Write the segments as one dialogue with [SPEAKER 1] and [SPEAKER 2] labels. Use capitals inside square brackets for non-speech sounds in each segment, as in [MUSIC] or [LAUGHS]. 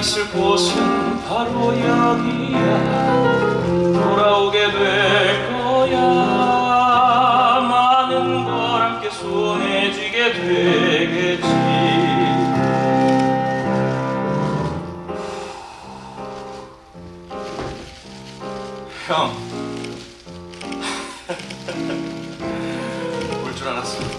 [SPEAKER 1] 있을 곳은 바로 여기야. 돌아오게 될 거야. 많은 걸 함께 손해지게 되겠지. 형 울 줄 [LAUGHS] 알았어.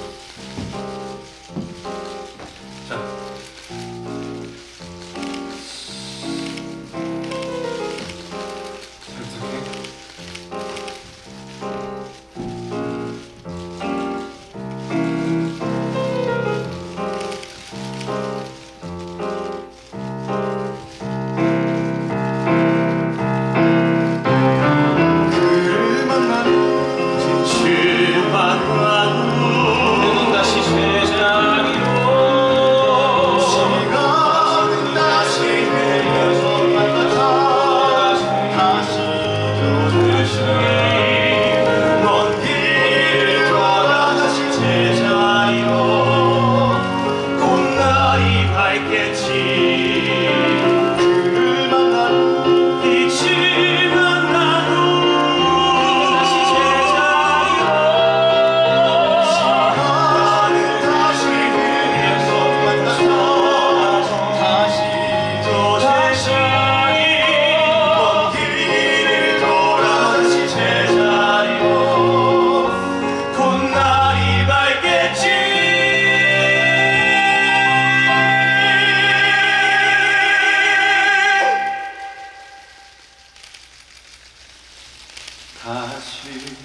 [SPEAKER 1] 다시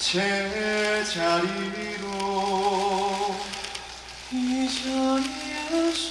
[SPEAKER 1] 제자리로 이전에서